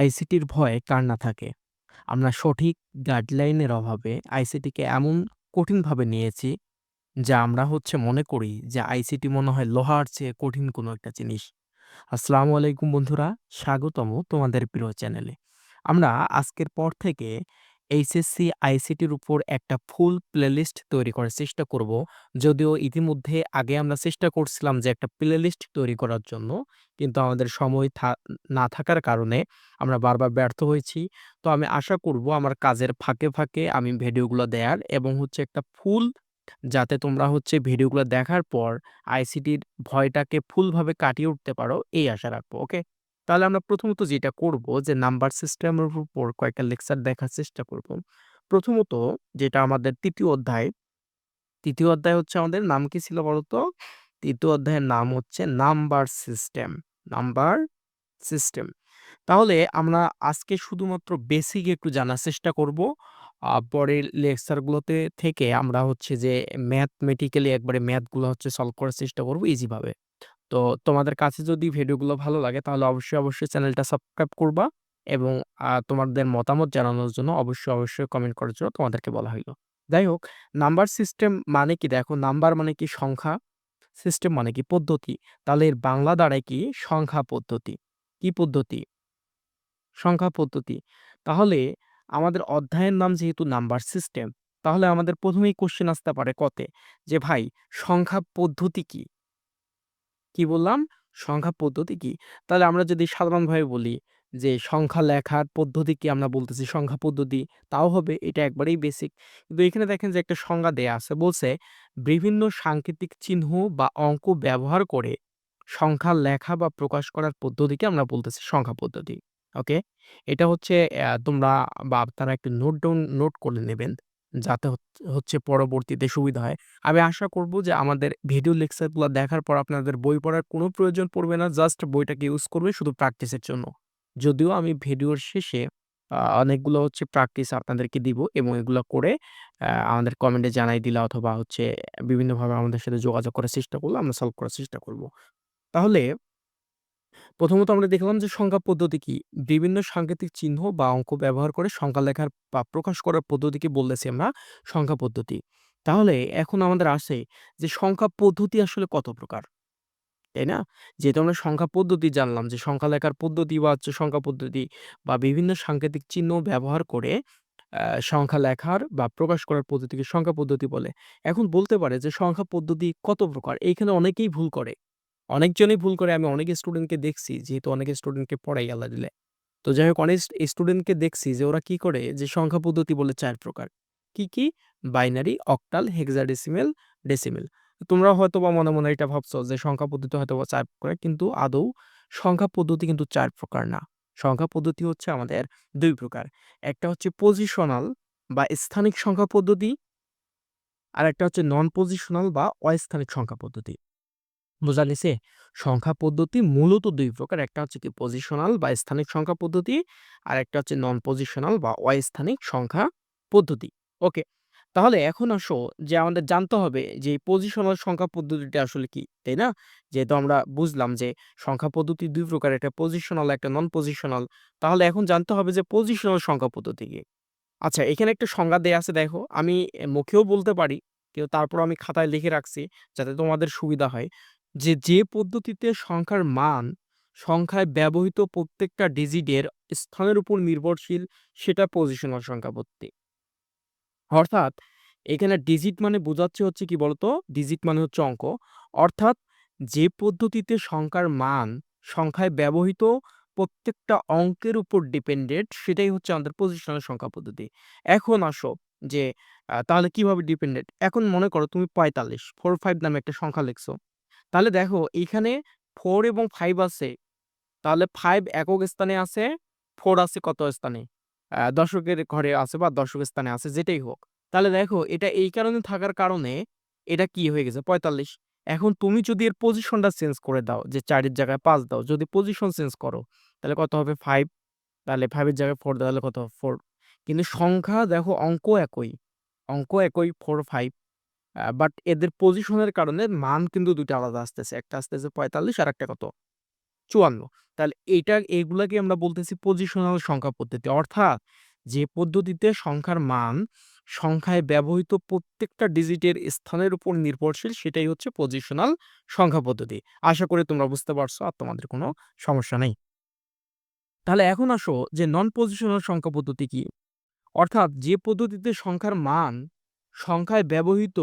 আইসিটির ভয়ে কার না থাকে? আমরা সঠিক গাইডলাইনের অভাবে আইসিটিকে এমন কঠিনভাবে নিয়েছি, যা আমরা হচ্ছে মনে করি যে আইসিটি মনে হয় লোহার চেয়ে কঠিন কোনো একটা জিনিস। আসসালামু আলাইকুম বন্ধুরা, স্বাগতম তোমাদের প্রিয় চ্যানেলে। আমরা আজকের পর থেকে এইচএসসি আইসিটির উপর একটা ফুল প্লেলিস্ট তৈরি করার চেষ্টা করব। যদিও ইতিমধ্যে আগে আমরা চেষ্টা করছিলাম যে একটা প্লেলিস্ট তৈরি করার জন্য। কিন্তু আমাদের সময় না থাকার কারণে আমরা বারবার ব্যর্থ হয়েছি। তো আমি আশা করব আমার কাজের ফাঁকে, ফাঁকে আমি ভিডিওগুলো দেয়ার এবং হচ্ছে একটা ফুল যাতে তোমরা হচ্ছে ভিডিওগুলো দেখার পর আইসিটির ভয়টাকে ফুলভাবে কাটিয়ে উঠতে পারো এই আশা রাখব। ওকে? তাহলে আমরা প্রথমত যেটা করব যে নাম্বার সিস্টেমের উপর কয়েকটা লেকচার দেখার চেষ্টা করব। প্রথমত যেটা আমাদের তৃতীয় অধ্যায়, তৃতীয় অধ্যায় হচ্ছে আমাদের নাম কি ছিল বলতো? তৃতীয় অধ্যায়ের নাম হচ্ছে নাম্বার সিস্টেম, নাম্বার সিস্টেম। তাহলে আমরা আজকে শুধুমাত্র বেসিক একটু জানার চেষ্টা করব। পরের লেকচারগুলোতে থেকে আমরা হচ্ছে যে ম্যাথমেটিক্যালি একবারে ম্যাথগুলো হচ্ছে সলভ করার চেষ্টা করব ইজি ভাবে। তো তোমাদের কাছে যদি ভিডিওগুলো ভালো লাগে তাহলে অবশ্যই, অবশ্যই চ্যানেলটা সাবস্ক্রাইব করবা এবং তোমাদের মতামত জানানোর জন্য অবশ্যই, অবশ্যই কমেন্ট করার জন্য তোমাদেরকে বলা হইল। যাই হোক, নাম্বার সিস্টেম মানে কি দেখো নাম্বার মানে কি সংখ্যা, সিস্টেম মানে কি পদ্ধতি। তাহলে এর বাংলা দাঁড়ায় কি সংখ্যা পদ্ধতি। কি পদ্ধতি? সংখ্যা পদ্ধতি। তাহলে আমাদের অধ্যায়ের নাম যেহেতু নাম্বার সিস্টেম, তাহলে আমাদের প্রথমেই কোয়েশ্চেন আসতে পারে কতে যে ভাই সংখ্যা পদ্ধতি কি? কি বললাম? সংখ্যা পদ্ধতি কি? তাহলে আমরা যদি সাধারণভাবে বলি যে সংখ্যা লেখার পদ্ধতি কি আমরা বলতেছি সংখ্যা পদ্ধতি, তাও হবে এটা একবারেই বেসিক। কিন্তু এখানে দেখেন যে একটা সংজ্ঞা দেয়া আছে। বলছে বিভিন্ন সাংকেতিক চিহ্ন বা অঙ্ক ব্যবহার করে সংখ্যা লেখা বা প্রকাশ করার পদ্ধতিকে আমরা বলতেছি সংখ্যা পদ্ধতি। ওকে? এটা হচ্ছে তোমরা বা আপনারা একটু নোট ডাউন নোট করে নেবেন। যাতে হচ হচ্ছে পরবর্তীতে সুবিধা হয়। আমি আশা করব যে আমাদের ভিডিও লেকচারগুলো দেখার পর আপনাদের বই পড়ার কোনো প্রয়োজন পড়বে না। জাস্ট বইটাকে ইউজ করবে শুধু প্র্যাকটিসের জন্য। যদিও আমি ভিডিওর শেষে অনেকগুলো হচ্ছে প্র্যাকটিস আপনাদেরকে দিব এবং এগুলো করে আমাদের কমেন্টে জানাই দিলে অথবা হচ্ছে বিভিন্নভাবে আমাদের সাথে যোগাযোগ করার চেষ্টা করলে আমরা সলভ করার চেষ্টা করব। তাহলে প্রথমত আমরা দেখলাম যে সংখ্যা পদ্ধতি কি? বিভিন্ন সাংকেতিক চিহ্ন বা অঙ্ক ব্যবহার করে সংখ্যা লেখার বা প্রকাশ করার পদ্ধতিকে বলতেছি আমরা সংখ্যা পদ্ধতি। তাহলে এখন আমাদের আসে যে সংখ্যা পদ্ধতি আসলে কত প্রকার? তাই না? যেহেতু আমরা সংখ্যা পদ্ধতি জানলাম যে সংখ্যা লেখার পদ্ধতি বা হচ্ছে সংখ্যা পদ্ধতি বা বিভিন্ন সাংকেতিক চিহ্ন ব্যবহার করে সংখ্যা লেখার বা প্রকাশ করার পদ্ধতিকে সংখ্যা পদ্ধতি বলে। এখন বলতে পারে যে সংখ্যা পদ্ধতি কত প্রকার? এইখানে অনেকেই ভুল করে। অনেকজনই ভুল করে আমি অনেক স্টুডেন্টকে দেখছি যেহেতু অনেক স্টুডেন্টকে পড়াই আল্লাহ দিলে। তো যাই হোক অনেক স্টুডেন্টকে দেখছি যে ওরা কি করে যে সংখ্যা পদ্ধতি বলে চার প্রকার। কি, কি? Binary, octal, hexadecimal, decimal. তোমরা হয়তোবা মনে, মনে এটা ভাবছ যে সংখ্যা পদ্ধতি হয়তো বা চার প্রকার কিন্তু আদৌ সংখ্যা পদ্ধতি কিন্তু চার প্রকার না। সংখ্যা পদ্ধতি হচ্ছে আমাদের দুই প্রকার। একটা হচ্ছে পজিশনাল বা স্থানিক সংখ্যা পদ্ধতি। আর একটা হচ্ছে নন পজিশনাল বা অস্থানিক সংখ্যা পদ্ধতি। বোঝা গেছে? সংখ্যা পদ্ধতি মূলত দুই প্রকার। একটা হচ্ছে কি পজিশনাল বা স্থানিক সংখ্যা পদ্ধতি। আর একটা হচ্ছে নন পজিশনাল বা অস্থানিক সংখ্যা পদ্ধতি। ওকে। তাহলে এখন আসো যে আমাদের জানতে হবে যে পজিশনাল সংখ্যা পদ্ধতিটা আসলে কি, তাই না? যেহেতু আমরা বুঝলাম যে সংখ্যা পদ্ধতি দুই প্রকার একটা পজিশনাল একটা নন পজিশনাল। তাহলে এখন জানতে হবে যে পজিশনাল সংখ্যা পদ্ধতি কি? আচ্ছা এখানে একটা সংজ্ঞা দেয়া আছে দেখো। আমি মুখেও বলতে পারি, কিন্তু তারপরও আমি খাতায় লিখে রাখছি যাতে তোমাদের সুবিধা হয়। যে, যে পদ্ধতিতে সংখ্যার মান সংখ্যায় ব্যবহৃত প্রত্যেকটা ডিজিটের স্থানের উপর নির্ভরশীল সেটা পজিশনাল সংখ্যা পদ্ধতি। অর্থাৎ এখানে ডিজিট মানে বোঝাচ্ছে হচ্ছে কি বলতো? ডিজিট মানে হচ্ছে অঙ্ক। অর্থাৎ যে পদ্ধতিতে সংখ্যার মান সংখ্যায় ব্যবহৃত প্রত্যেকটা অঙ্কের উপর ডিপেন্ডেন্ট সেটাই হচ্ছে আমাদের পজিশনাল সংখ্যা পদ্ধতি। এখন আসো যে তাহলে কীভাবে ডিপেন্ডেন্ট? এখন মনে করো তুমি ৪৫, ৪-৫ নামে একটা সংখ্যা লিখছো। তাহলে দেখো এখানে ফোর এবং ফাইভ আছে। তাহলে ফাইভ একক স্থানে আছে, ফোর আছে কত স্থানে? দর্শকের ঘরে আছে বা দর্শক স্থানে আছে যেটাই হোক। তাহলে দেখো এটা এই কারণে থাকার কারণে এটা কি হয়ে গেছে ৪৫। এখন তুমি যদি এর পজিশনটা চেঞ্জ করে দাও যে ৪ এর জায়গায় পাঁচ দাও। যদি পজিশন চেঞ্জ করো তাহলে কত হবে ফাইভ তাহলে 5 এর জায়গায় 4 তাহলে কত ফোর কিন্তু সংখ্যা দেখো অঙ্ক একই। অঙ্ক একই 4, 5 বাট এদের পজিশনের কারণে মান কিন্তু ২ টা আলাদা আসতেছে। একটা আসতেছে ৪৫ আরেকটা কত? 54 তাহলে এইটা এগুলাকে আমরা বলতেছি পজিশনাল সংখ্যা পদ্ধতি। অর্থাৎ যে পদ্ধতিতে সংখ্যার মান সংখ্যায় ব্যবহৃত প্রত্যেকটা ডিজিটের স্থানের উপর নির্ভরশীল, সেটাই হচ্ছে পজিশনাল সংখ্যা পদ্ধতি। আশা করি তোমরা বুঝতে পারছ আর তোমাদের কোনো সমস্যা নেই। তাহলে এখন আসো যে নন পজিশনাল সংখ্যা পদ্ধতি কি? অর্থাৎ যে পদ্ধতিতে সংখ্যার মান সংখ্যায় ব্যবহৃত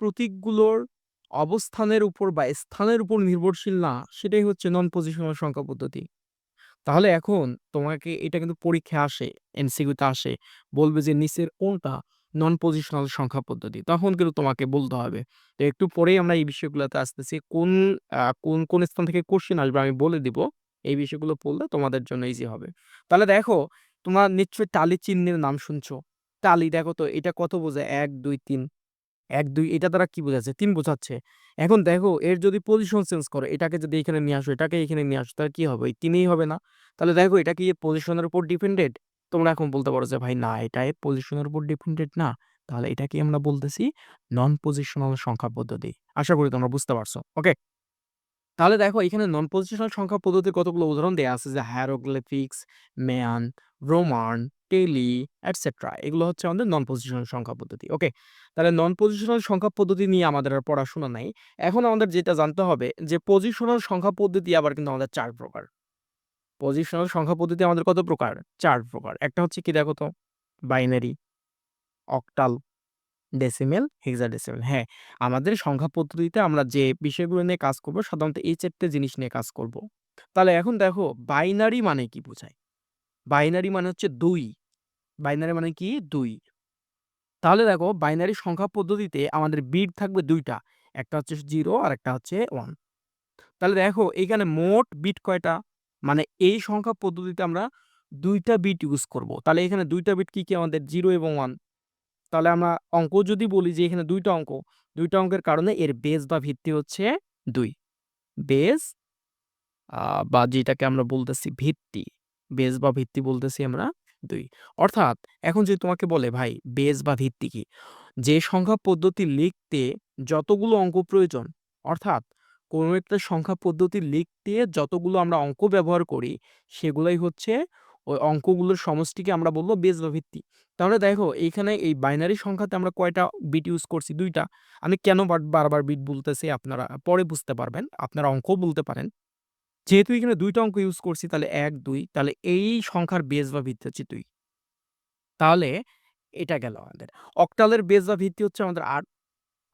প্রতীকগুলোর অবস্থানের উপর বা স্থানের উপর নির্ভরশীল না, সেটাই হচ্ছে নন পজিশনাল সংখ্যা পদ্ধতি। তাহলে এখন তোমাকে এটা কিন্তু পরীক্ষায় আসে, এমসিকিউতে আসে। বলবে যে নিচের কোনটা নন পজিশনাল সংখ্যা পদ্ধতি? তখন কিন্তু তোমাকে বলতে হবে। তো একটু পরেই আমরা এই বিষয়গুলোতে আসতেছি। কোন কোন, কোন স্থান থেকে কোশ্চেন আসবে আমি বলে দিব। এই বিষয়গুলো পড়লে তোমাদের জন্য ইজি হবে। তাহলে দেখো, তোমরা নিশ্চয়ই টালি চিহ্নের নাম শুনছো। টালি দেখো তো এটা কত বোঝায়? ১, ২, ৩ ১, ২ এটা দ্বারা কি বোঝাচ্ছে? ৩ বোঝাচ্ছে। এখন দেখো এর যদি পজিশন চেঞ্জ করো, এটাকে যদি এখানে নিয়ে আসো, এটাকে এখানে নিয়ে আসো, তাহলে কি হবে? ওই ৩ এই হবে না? তাহলে দেখো এটা কি পজিশনের উপর ডিপেন্ডেন্ট? তোমরা এখন বলতে পারো যে ভাই না এটা পজিশনের উপর ডিপেন্ডেন্ট না। তাহলে এটাকে আমরা বলতেছি নন পজিশনাল সংখ্যা পদ্ধতি। আশা করি তোমরা বুঝতে পারছ। ওকে? তাহলে দেখো এখানে নন পজিশনাল সংখ্যা পদ্ধতির কতগুলো উদাহরণ দেওয়া আছে যে hieroglyphics, Mayan, Roman, tally etcetera. এগুলো হচ্ছে আমাদের নন পজিশনাল সংখ্যা পদ্ধতি। ওকে? তাহলে নন পজিশনাল সংখ্যা পদ্ধতি নিয়ে আমাদের আর পড়াশোনা নাই। এখন আমাদের যেটা জানতে হবে যে পজিশনাল সংখ্যা পদ্ধতি আবার কিন্তু আমাদের চার প্রকার। পজিশনাল সংখ্যা পদ্ধতি আমাদের কত প্রকার? চার প্রকার। একটা হচ্ছে কি দেখো তো? Binary, octal, decimal, hexadecimal. হ্যাঁ, আমাদের সংখ্যা পদ্ধতিতে আমরা যে বিষয়গুলো নিয়ে কাজ করব সাধারণত এই চারটে জিনিস নিয়ে কাজ করব। তাহলে এখন দেখো বাইনারি মানে কি বোঝায়? বাইনারি মানে হচ্ছে ২। বাইনারি মানে কি? দুই তাহলে দেখো বাইনারি সংখ্যা পদ্ধতিতে আমাদের বিট থাকবে দুইটা একটা হচ্ছে জিরো আর একটা হচ্ছে ওয়ান তাহলে দেখো এখানে মোট বিট কয়টা? মানে এই সংখ্যা পদ্ধতিতে আমরা দুইটা বিট ইউজ করব। তাহলে এখানে দুইটা বিট কি, কি আমাদের জিরো এবং ওয়ান তাহলে আমরা অঙ্ক যদি বলি যে এখানে দুইটা অঙ্ক, দুইটা অঙ্কের কারণে এর বেস বা ভিত্তি হচ্ছে দুই বেস বা যেটাকে আমরা বলতেছি ভিত্তি। বেস বা ভিত্তি বলতেছি আমরা ২। অর্থাৎ এখন যদি তোমাকে বলে ভাই বেজ বা ভিত্তি কি? যে সংখ্যা পদ্ধতি লিখতে যতগুলো অঙ্ক প্রয়োজন, অর্থাৎ কোনো একটা সংখ্যা পদ্ধতি লিখতে যতগুলো আমরা অঙ্ক ব্যবহার করি, সেগুলাই হচ্ছে ওই অঙ্কগুলোর সমষ্টিকে আমরা বলব বেজ বা ভিত্তি। তাহলে দেখো এইখানে এই বাইনারি সংখ্যাতে আমরা কয়টা বিট ইউজ করছি? দুইটা আমি কেন বার বারবার বিট বলতেছি আপনারা পরে বুঝতে পারবেন। আপনারা অঙ্কও বলতে পারেন। যেহেতু এখানে ২ টা অঙ্ক ইউজ করছি তাহলে ১, ২ তাহলে এই সংখ্যার বেস বা ভিত্তি হচ্ছে ২। তাহলে এটা গেল আমাদের। অক্টালের বেস বা ভিত্তি হচ্ছে আমাদের ৮।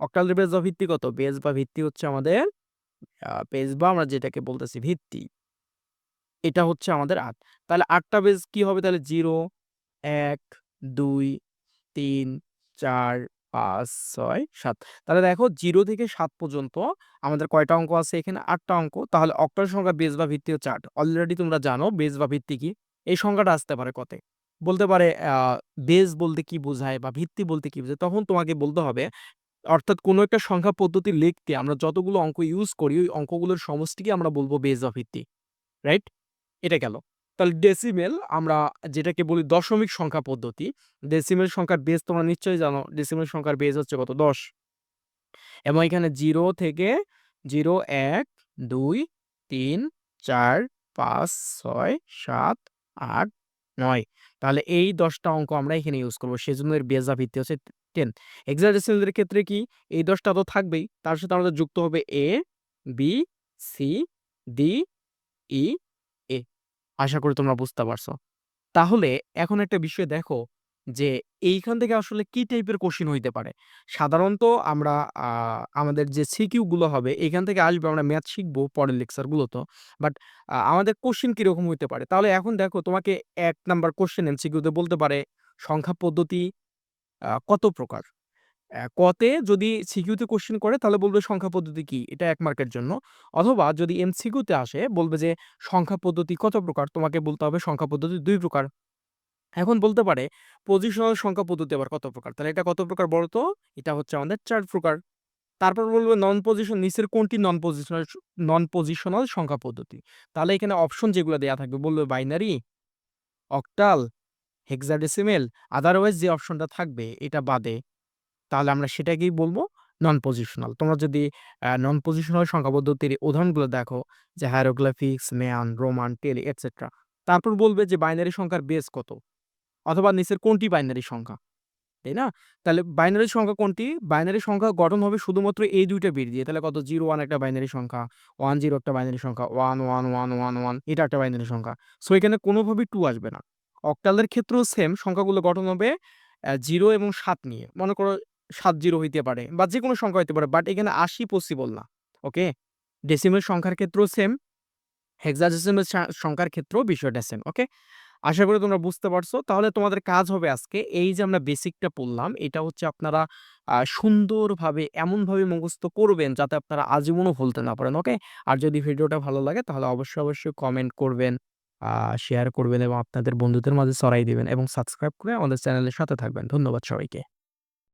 অক্টালের বেস বা ভিত্তি কত? বেস বা ভিত্তি হচ্ছে আমাদের বেস বা আমরা যেটাকে বলতেছি ভিত্তি। এটা হচ্ছে আমাদের ৮। তাহলে ৮ টা বেস কি হবে তাহলে 0, ১, ২, ৩, ৪, ৫, ৬, ৭। তাহলে দেখো 0 থেকে সাত পর্যন্ত আমাদের কয়টা অঙ্ক আছে এখানে? ৮ টা অঙ্ক। তাহলে অক্টাল সংখ্যার বেস বা ভিত্তি হচ্ছে ৮। অলরেডি তোমরা জানো বেস বা ভিত্তি কি? এই সংখ্যাটা আসতে পারে কতে? বলতে পারে বেস বলতে কি বোঝায় বা ভিত্তি বলতে কি বোঝায়? তখন তোমাকে বলতে হবে অর্থাৎ কোনো একটা সংখ্যা পদ্ধতি লিখতে আমরা যতগুলো অঙ্ক ইউজ করি ওই অঙ্কগুলোর সমষ্টিকে আমরা বলব বেস বা ভিত্তি। রাইট? এটা গেল। তাহলে ডেসিমেল আমরা যেটাকে বলি দশমিক সংখ্যা পদ্ধতি। ডেসিমেল সংখ্যার বেস তোমরা নিশ্চয়ই জানো। ডেসিমেল সংখ্যার বেস হচ্ছে কত? ১০ এবং এখানে জিরো থেকে 0, ১, ২, ৩, ৪, ৫, ৬, ৭, ৮, ৯ তাহলে এই দশটা অঙ্ক আমরা এখানে ইউজ করব সেজন্য এর বেস বা ভিত্তি হচ্ছে 10 হেক্সাডেসিমেলের ক্ষেত্রে কি? এই দশটা তো থাকবেই। তার সাথে আমাদের যুক্ত হবে A B C D A আশা করি তোমরা বুঝতে পারছ। তাহলে এখন একটা বিষয় দেখো যে, এইখান থেকে আসলে কি টাইপের কোশ্চেন হইতে পারে? সাধারণত আমরা আমাদের যে সিকিউগুলো হবে এখান থেকে আসবে, আমরা ম্যাথ শিখব পরের লেকচারগুলোতেও। বাট আমাদের কোশ্চেন কীরকম হইতে পারে? তাহলে এখন দেখো তোমাকে এক নাম্বার কোশ্চেন এমসিকিউতে বলতে পারে, সংখ্যা পদ্ধতি কত প্রকার? কতে যদি সিকিউতে কোশ্চেন করে তাহলে বলবে সংখ্যা পদ্ধতি কি? এটা এক মার্কের জন্য। অথবা যদি এমসিকিউতে আসে বলবে যে সংখ্যা পদ্ধতি কত প্রকার? তোমাকে বলতে হবে সংখ্যা পদ্ধতি দুই প্রকার। এখন বলতে পারে পজিশনাল সংখ্যা পদ্ধতি আবার কত প্রকার? তাহলে এটা কত প্রকার বলো তো? এটা হচ্ছে আমাদের চার প্রকার। তারপর বলবে নন পজিশন নিচের কোনটি নন পজিশনাল নন পজিশনাল সংখ্যা পদ্ধতি? তাহলে এখানে অপশন যেগুলো দেয়া থাকবে বলবে বাইনারি, অক্টাল, হেক্সাডেসিমেল আদারওয়াইজ যে অপশনটা থাকবে এটা বাদে তাহলে আমরা সেটাকেই বলব নন পজিশনাল। তোমরা যদি নন পজিশনাল সংখ্যা পদ্ধতির উদাহরণগুলো দেখো যে hieroglyphics, Mayan, Roman, tally etcetera. তারপর বলবে যে বাইনারি সংখ্যার বেস কত? অথবা নিচের কোনটি বাইনারি সংখ্যা? তাই না? তাহলে বাইনারি সংখ্যা কোনটি? বাইনারি সংখ্যা গঠন হবে শুধুমাত্র এই ২ টা বিট দিয়ে। তাহলে কত? 0, 1 একটা বাইনারি সংখ্যা, 1, 0 একটা বাইনারি সংখ্যা, 1, 1, 1, 1, 1 এটা একটা বাইনারি সংখ্যা। সো এখানে কোনোভাবেই টু আসবে না। অক্টালের ক্ষেত্রেও সেম সংখ্যাগুলো গঠন হবে জিরো এবং সাত নিয়ে। মনে করো 7-0 হইতে পারে বা যেকোনো সংখ্যা হইতে পারে। বাট এখানে ৮০ পসিবল না। ওকে? ডেসিমাল সংখ্যার ক্ষেত্রেও সেম। হেক্সাডেসিমাল সংখ্যার ক্ষেত্রেও বিষয়টা সেম। ওকে? আশা করি তোমরা বুঝতে পারছ। তাহলে তোমাদের কাজ হবে আজকে এই যে আমরা বেসিকটা পড়লাম এটা হচ্ছে আপনারা সুন্দরভাবে এমনভাবে মুখস্থ করবেন যাতে আপনারা আজীবনও ভুলতে না পারেন। ওকে? আর যদি ভিডিওটা ভালো লাগে তাহলে অবশ্যই, অবশ্যই কমেন্ট করবেন, শেয়ার করবেন এবং আপনাদের বন্ধুদের মাঝে ছড়াই দিবেন এবং সাবস্ক্রাইব করে আমাদের চ্যানেলের সাথে থাকবেন। ধন্যবাদ সবাইকে।